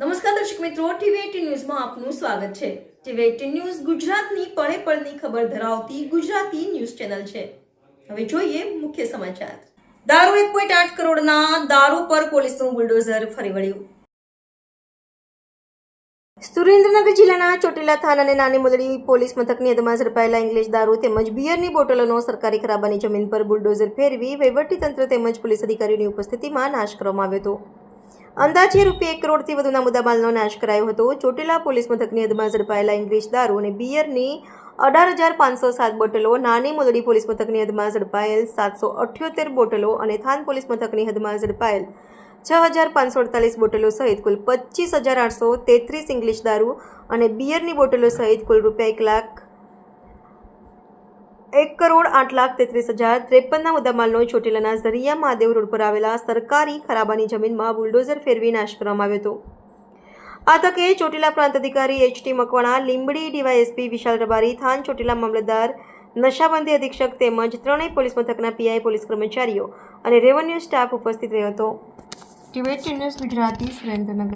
નમસ્કાર દર્શક મિત્રો, ટીવી ન્યૂઝમાં આપનું સ્વાગત છે. ટીવી એટીન ન્યૂઝ ગુજરાતની પળે પળની ખબર ધરાવતી ગુજરાતી ન્યૂઝ ચેનલ છે. હવે જોઈએ મુખ્ય સમાચાર. દારૂ એક પોઈન્ટ આઠ કરોડના દારૂ પર પોલીસનું બુલડોઝર ફરી વળ્યું. સુરેન્દ્રનગર જિલ્લાના ચોટીલા થાન અને નાની મોદડી પોલીસ મથકની હદમાં ઝડપાયેલા ઇંગ્લિશ દારૂ તેમજ બિયરની બોટલોનો સરકારી ખરાબાની જમીન પર બુલડોઝર ફેરવી વહીવટીતંત્ર તેમજ પોલીસ અધિકારીઓની ઉપસ્થિતિમાં નાશ કરવામાં આવ્યો હતો. અંદાજે રૂપિયા એક કરોડથી વધુના મુદ્દામાલનો નાશ કરાયો હતો. ચોટીલા પોલીસ મથકની હદમાં ઝડપાયેલા ઇંગ્લિશ દારૂ અને બિયરની અઢાર હજાર પાંચસો સાત બોટલો, નાની મોદડી પોલીસ મથકની હદમાં ઝડપાયેલ સાતસો અઠ્યોતેર બોટલો અને થાન પોલીસ મથકની હદમાં ઝડપાયેલ છ હજાર પાંચસો અડતાલીસ બોટલો સહિત કુલ પચીસ હજાર આઠસો તેત્રીસ ઇંગ્લિશ દારૂ અને બિયરની બોટલો સહિત કુલ રૂપિયા એક લાખ એક કરોડ આઠ લાખ તેત્રીસ હજાર ત્રેપનના મુદ્દામાલનો ચોટીલાના ઝરિયા મહાદેવ રોડ પર આવેલા સરકારી ખરાબાની જમીનમાં બુલડોઝર ફેરવી નાશ કરવામાં આવ્યો હતો. આ તકે ચોટીલા પ્રાંત અધિકારી H T Makwana, Limbdi DYSP Vishal Rabari, Than Chotila મામલતદાર નશાબંધી અધિક્ષક તેમજ ત્રણેય પોલીસ મથકના પીઆઈ પોલીસ કર્મચારીઓ અને રેવન્યુ સ્ટાફ ઉપસ્થિત રહ્યો હતો. ટીવેટ ન્યૂઝ ગુજરાતી સુરેન્દ્રનગર.